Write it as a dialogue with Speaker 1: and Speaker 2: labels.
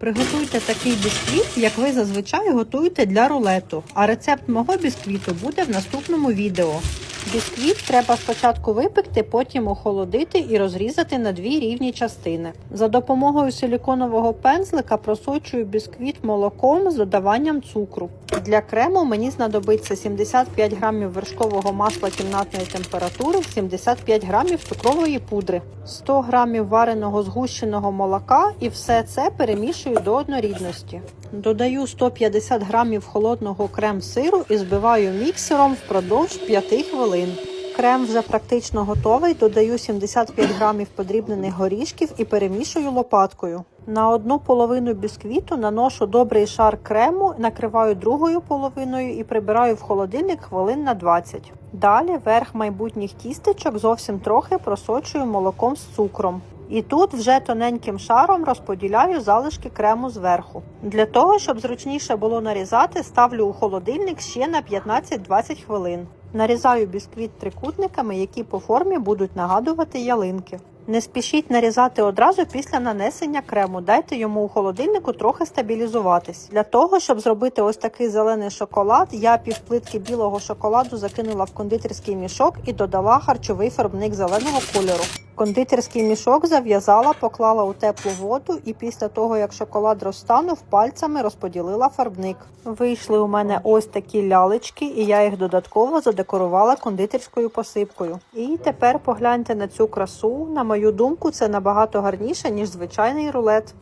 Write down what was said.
Speaker 1: Приготуйте такий бісквіт, як ви зазвичай готуєте для рулету. А рецепт мого бісквіту буде в наступному відео. Бісквіт треба спочатку випекти, потім охолодити і розрізати на дві рівні частини. За допомогою силіконового пензлика просочую бісквіт молоком з додаванням цукру. Для крему мені знадобиться 75 грамів вершкового масла кімнатної температури, 75 грамів цукрової пудри, 100 грамів вареного згущеного молока і все це перемішую до однорідності. Додаю 150 грамів холодного крем-сиру і збиваю міксером впродовж 5 хвилин. Крем вже практично готовий. Додаю 75 грамів подрібнених горішків і перемішую лопаткою. На одну половину бісквіту наношу добрий шар крему, накриваю другою половиною і прибираю в холодильник хвилин на 20. Далі верх майбутніх тістечок зовсім трохи просочую молоком з цукром. І тут вже тоненьким шаром розподіляю залишки крему зверху. Для того, щоб зручніше було нарізати, ставлю у холодильник ще на 15-20 хвилин. Нарізаю бісквіт трикутниками, які по формі будуть нагадувати ялинки. Не спішіть нарізати одразу після нанесення крему. Дайте йому у холодильнику трохи стабілізуватись. Для того, щоб зробити ось такий зелений шоколад, я півплитки білого шоколаду закинула в кондитерський мішок і додала харчовий фарбник зеленого кольору. Кондитерський мішок зав'язала, поклала у теплу воду і після того, як шоколад розтанув, пальцями розподілила фарбник. Вийшли у мене ось такі лялечки, і я їх додатково задекорувала кондитерською посипкою. І тепер погляньте на цю красу. На мою думку, це набагато гарніше, ніж звичайний рулет.